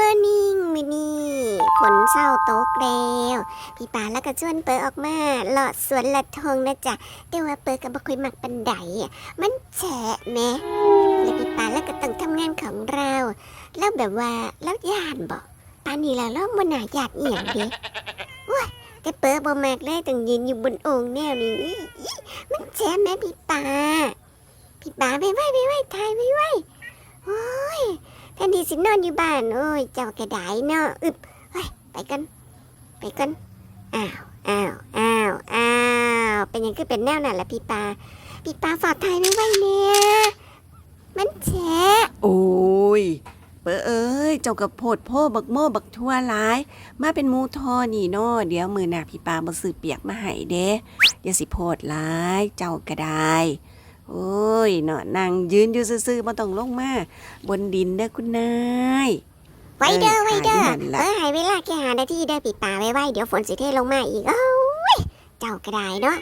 morning มื้อนี้ฝนเศร้าโต๊กแล้วพี่ปาแล้วก็ชวนเปิดออกมาเลาะสวนละทงนะจ๊ะแต่ว่าเปิดก็บ่ค่อยมักปันไดมันแฉะแหมแล้วพี่ปาแล้วก็ต้องทำงานของเรา แล้วแบบว่าแล้วยานบอกปานนี้แล้วเราบ่น่าญาติอีหยังเด้ว้ยแต่เปิดบ่มากเลยต้องยืนอยู่บนโอ่งแนวนี้มันแฉะแหมพี่ปาพี่ปาไปไว้ไปไว้ทายไปไว้โอ้ย แทนที่สินอนอยู่บ้าน โอ้ย เจ้ากระไดเนาะอึบเฮ้ยไปกันไปกันอ้าวอ้าวอ้าวอ้าวเป็นยังคือเป็นแนวนั่นล่ะพี่ปาพี่ปาฝากไทยไม่ไหวเนี่ยมันแฉะโอ้ยเปอเอ้ยเจ้ากับโพดโพบักโม่บักทั่วหลาย มาเป็นมูทอนี่เนาะเดี๋ยวมือหน้าพี่ปาบ่ซื้อเปียกมาให้เด้อย่าสิโพดหลาย เจ้าก็ได้ โอ้ยเนาะนั่งยืนอยู่ซื่อๆบ่ต้องลงมาบนดินเด้อคุณนายไว้เด้อเออไว้เด้อหาอยู่นั่นล่ะเออใหายเวลาแค่หานาทีเด้อพี่ปาไว้ไว้เดี๋ยวฝนสิเทลงมาอีกโอ้ยเจ้ากระไดเนาะ